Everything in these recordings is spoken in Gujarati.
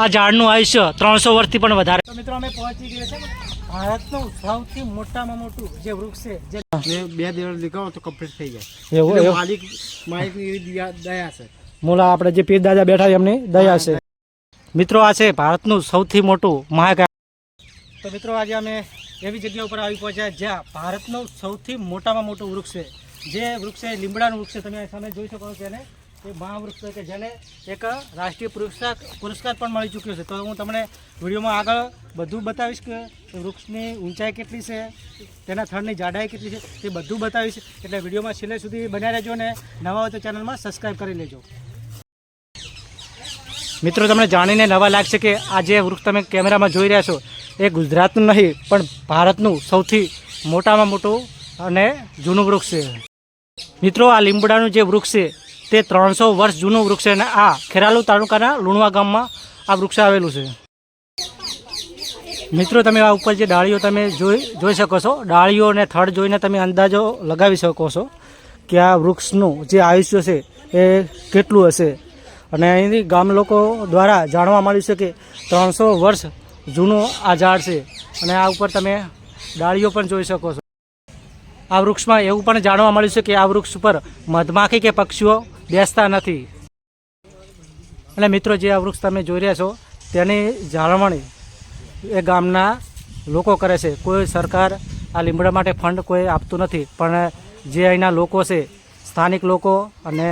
આ ઝાડનું આયુષ્ય ત્રણસો વર્ષથી પણ વધારે. તો મિત્રો અમે પહોંચી ગયા છે ભારતનું સૌથી મોટામાં મોટું જે વૃક્ષ છે જે બે દિવસ લીધો તો કમ્પ્લીટ થઈ જાય. એવું એટલે માલિક માલિકની એવી દયા છે. મોલા આપણે જે પીર દાદા બેઠા છે એમની દયા છે. મિત્રો આ છે ભારતનું સૌથી મોટું મહાકાય. તો મિત્રો આજે અમે એવી જગ્યા ઉપર આવી પહોંચ્યા જ્યાં ભારતનું સૌથી મોટામાં મોટું વૃક્ષ છે. જે વૃક્ષ છે લીમડાનું વૃક્ષ છે. તમે આ સામે જોઈ શકો છો તેને એ મહાવૃક્ષ કે જેને એક રાષ્ટ્રીય પુરસ્કાર પુરસ્કાર પણ મળી ચૂક્યો છે. તો હું તમને વિડીયોમાં આગળ બધું બતાવીશ કે વૃક્ષની ઊંચાઈ કેટલી છે, તેના થડની જાડાઈ કેટલી છે, તે બધું બતાવીશ. એટલે વિડીયોમાં છેલ્લે સુધી બન્યા રહેજો ને નવા હોય તો ચેનલમાં સબસ્ક્રાઈબ કરી લેજો. મિત્રો, તમને જાણીને નવા લાગશે કે આ જે વૃક્ષ તમે કેમેરામાં જોઈ રહ્યા છો, એ ગુજરાતનું નહીં, પણ ભારતનું સૌથી મોટામાં મોટું અને જૂનું વૃક્ષ છે. મિત્રો, આ લીંબડાનું જે વૃક્ષ છે તે ત્રણસો વર્ષ જૂનું વૃક્ષ છે અને આ ખેરાલુ તાલુકાના લુણવા ગામમાં આ વૃક્ષ આવેલું છે. મિત્રો, તમે આ ઉપર જે ડાળીઓ તમે જોઈ જોઈ શકો છો, ડાળીઓ અને થડ જોઈને તમે અંદાજો લગાવી શકો છો કે આ વૃક્ષનું જે આયુષ્ય છે એ કેટલું હશે. અને અહીંથી ગામ લોકો દ્વારા જાણવા મળ્યું છે કે ત્રણસો વર્ષ જૂનું આ ઝાડ છે અને આ ઉપર તમે ડાળીઓ પણ જોઈ શકો છો. આ વૃક્ષમાં એવું પણ જાણવા મળ્યું છે કે આ વૃક્ષ ઉપર મધમાખી કે પક્ષીઓ બેસતા નથી. અને મિત્રો, જે આ વૃક્ષ તમે જોઈ રહ્યા છો, તેની જાળવણી એ ગામના લોકો કરે છે. કોઈ સરકાર આ લીમડા માટે ફંડ કોઈ આપતું નથી, પણ જે અહીંના લોકો છે, સ્થાનિક લોકો અને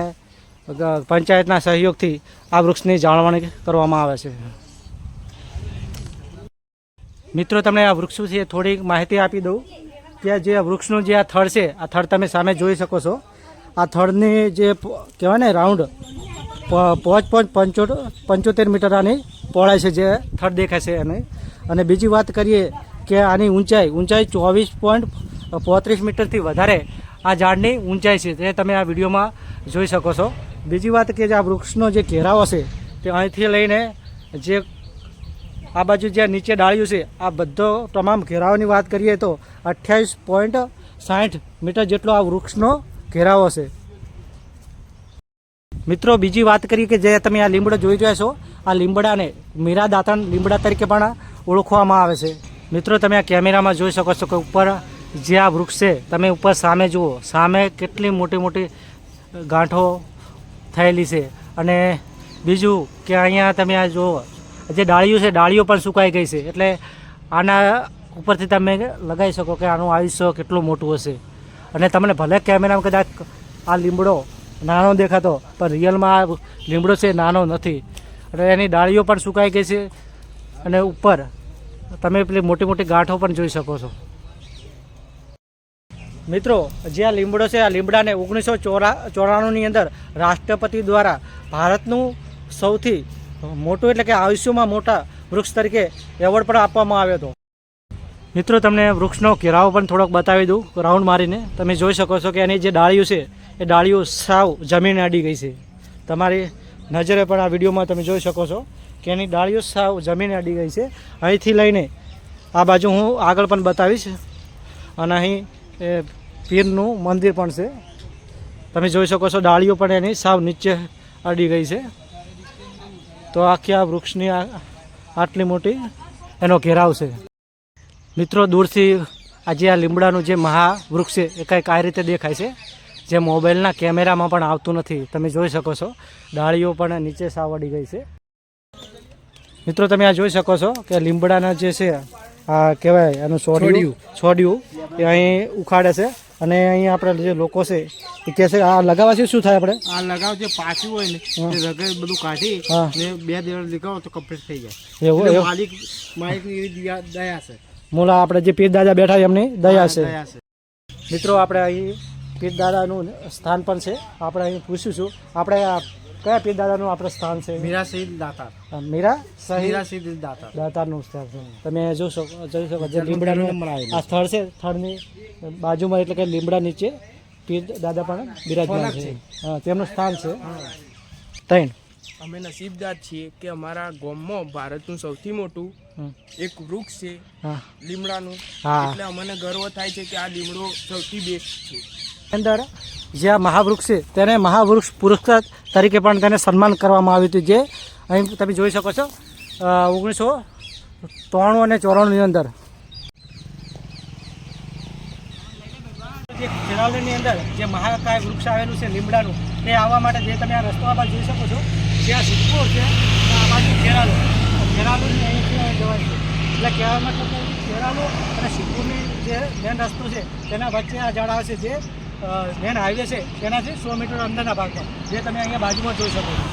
પંચાયતના સહયોગથી આ વૃક્ષની જાળવણી કરવામાં આવે છે. મિત્રો, તમને આ વૃક્ષ વિશે થોડીક માહિતી આપી દઉં. કે જે વૃક્ષનું જે આ થડ છે, આ થડ તમે સામે જોઈ શકો છો. આ થડની જે કહેવાય ને, રાઉન્ડ પાંચ પાંચ પંચો પંચોતેર મીટર આની પહોળાઈ છે જે થડ દેખાય છે એની. અને બીજી વાત કરીએ કે આની ઊંચાઈ ઊંચાઈ ચોવીસ પોઈન્ટ પોત્રીસ મીટરથી વધારે આ ઝાડની ઊંચાઈ છે. તે તમે આ વિડીયોમાં જોઈ શકો છો. બીજી વાત કે જે આ વૃક્ષનો જે ઘેરાવો છે, તે અહીંથી લઈને જે આ બાજુ જે નીચે ડાળ્યું છે, આ બધો તમામ ઘેરાવાની વાત કરીએ તો અઠ્યાવીસ પોઈન્ટ સાઠ મીટર જેટલો આ વૃક્ષનો ઘેરાવો છે. મિત્રો, બીજી વાત કરીએ કે જે તમે આ લીમડો જોઈ રહ્યા છો, આ લીમડાને મીરા દાંતણ લીમડા તરીકે પણ ઓળખવામાં આવે છે. મિત્રો, તમે આ કેમેરામાં જોઈ શકો છો કે ઉપર જે આ વૃક્ષ છે, તમે ઉપર સામે જુઓ. સામે કેટલી મોટી મોટી ગાંઠો થયેલી છે. અને બીજું કે અહીંયા તમે આ જુઓ, જે ડાળીઓ છે, ડાળીઓ પણ સુકાઈ ગઈ છે. એટલે આના ઉપરથી તમે લગાવી શકો કે આનું આયુષ્ય કેટલું મોટું હશે. અને તમને ભલે કેમેરામાં કદાચ આ લીમડો નાનો દેખાતો, પણ રિયલમાં આ લીમડો છે નાનો નથી. અને એની ડાળીઓ પણ સુકાઈ ગઈ છે. અને ઉપર તમે પેલી મોટી મોટી ગાંઠો પણ જોઈ શકો છો. મિત્રો, જે આ લીમડો છે, આ લીમડાને ઓગણીસો ચોરા ચોરાણુંની અંદર રાષ્ટ્રપતિ દ્વારા ભારતનું સૌથી મોટું એટલે કે આયુષ્યમાં મોટા વૃક્ષ તરીકે એવોર્ડ પણ આપવામાં આવ્યો હતો. મિત્રો, તમને વૃક્ષનો ઘેરાવો પણ થોડોક બતાવી દઉં રાઉન્ડ મારીને. તમે જોઈ શકો છો કે એની જે ડાળીઓ છે, એ ડાળીઓ સાવ જમીન અડી ગઈ છે. તમારી નજરે પણ આ વિડીયોમાં તમે જોઈ શકો છો કે એની ડાળીઓ સાવ જમીન અડી ગઈ છે. અહીંથી લઈને આ બાજુ હું આગળ પણ બતાવીશ. અને અહીં એ પીરનું મંદિર પણ છે. તમે જોઈ શકો છો ડાળીઓ પણ એની સાવ નીચે અડી ગઈ છે. તો આખી આ વૃક્ષની આટલી મોટી એનો ઘેરાવ છે. મિત્રો દૂરથી આજે આ લીમડાનું જે મહાવૃક્ષ છે એ કંઈક આ રીતે દેખાય છે જે મોબાઈલના કેમેરામાં પણ આવતું નથી. તમે જોઈ શકો છો ડાળીઓ પણ નીચે સાવડી ગઈ છે. મિત્રો તમે આ જોઈ શકો છો કે લીમડાના જે છે આ કહેવાય એનું છોડ્યું છોડિયું એ અહીં ઉખાડે છે. અને અહીં આપણે જે લોકો છે એ કહે છે આ લગાવવાથી શું થાય આપણે? આ લગાવ જે પાછું હોય ને હા. રગડ બધું કાઢી બે દિવસ લગાવો તો કમ્પ્લીટ થઈ જાય. એવું માલિક માલિકની દયા છે. મોલા આપણે જે પીર દાદા બેઠા એમની દયા છે. મિત્રો આપણે અહીં પીર દાદાનું સ્થાન પણ છે. આપણે અહીં પૂછીશું આપણે કયા પીર દાદાનું આપણે સ્થાન છે? મીરા શહીદ દાતાર. મીરા મીરા શહીદ દાતાર. દાતારનું સ્થળ છે. તમે જોશો જોઈ શકો જે લીમડાનું આ સ્થળ છે સ્થળની બાજુમાં એટલે કે લીમડા નીચે પીર દાદા પણ બિરાજમાન છે. તેમનું સ્થાન છે. ત્રણ. અમે નસીબદાર છીએ કે અમારા ગામમાં ભારતનું સૌથી મોટું એક વૃક્ષ છે લીમડાનું. એટલે અમને ગર્વ થાય છે કે આ લીમડો સૌથી બેસ્ટ છે. અંદર જે આ મહાવૃક્ષ છે તેને મહાવૃક્ષ પુરસ્કાર તરીકે પણ તેને સન્માન કરવામાં આવ્યું હતું. જે અહીં તમે જોઈ શકો છો ઓગણીસો ત્રાણું અને ચોરાણુંની અંદર. જે ખેરાલુની અંદર જે મહાકાય વૃક્ષ આવેલું છે લીમડાનું તે આવવા માટે જે તમે આ રસ્તો પર જોઈ શકો છો ત્યાં સિદ્ધપુર છે આ બાજુ ખેરાલુ. ખેરાલુની અહીંથી જવાય છે. એટલે કહેવા મતલબ ખેરાલુ અને સિદ્ધપુરની જે મેન રસ્તો છે, તેના વચ્ચે આ ઝાડ આવે છે જે મેન હાઈવે છે, તેનાથી સો મીટર અંદરના ભાગમાં, જે તમે અહીંયા બાજુમાં જોઈ શકો છો.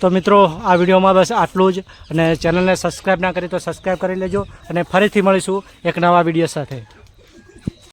તો મિત્રો, આ વિડીયોમાં બસ આટલું જ અને ચેનલને સબસ્ક્રાઈબ ના કરી તો સબસ્ક્રાઈબ કરી લેજો અને ફરીથી મળીશું એક નવા વીડિયો સાથે.